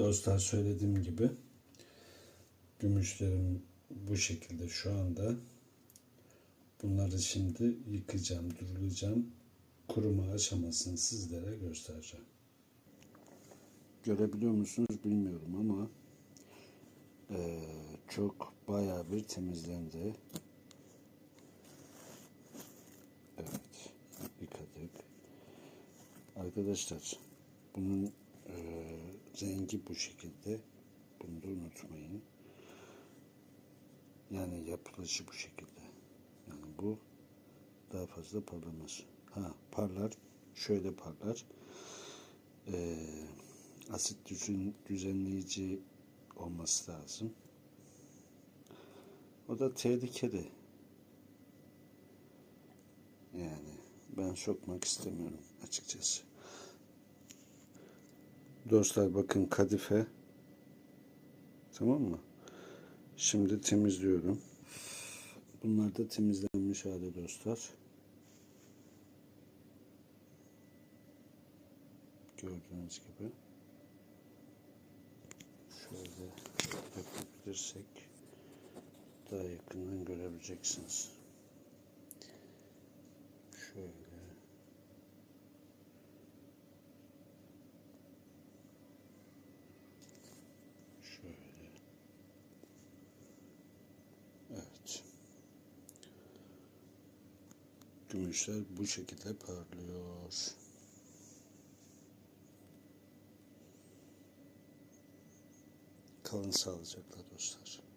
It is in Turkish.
Dostlar söylediğim gibi gümüşlerim bu şekilde şu anda. Bunları şimdi yıkayacağım, durulayacağım. Kuruma aşamasını sizlere göstereceğim. Görebiliyor musunuz bilmiyorum ama eee, çok bayağı bir temizlendi. Evet, yıkadık. Arkadaşlar, bunun eee, rengi bu şekilde. Bunu da unutmayın. Yani yapılışı bu şekilde. Yani bu daha fazla parlamaz. Ha parlar, şöyle parlar. Eee asit düzen, düzenleyici olması lazım. O da tehlikeli. Yani ben sokmak istemiyorum açıkçası. Dostlar bakın kadife. Tamam mı? Şimdi temizliyorum. Bunlar da temizlenmiş hali dostlar. Gördüğünüz gibi. Şöyle yapabilirsek daha yakından görebileceksiniz. Şöyle. Evet. Gümüşler bu şekilde parlıyor. Kalın sağlıcakla dostlar.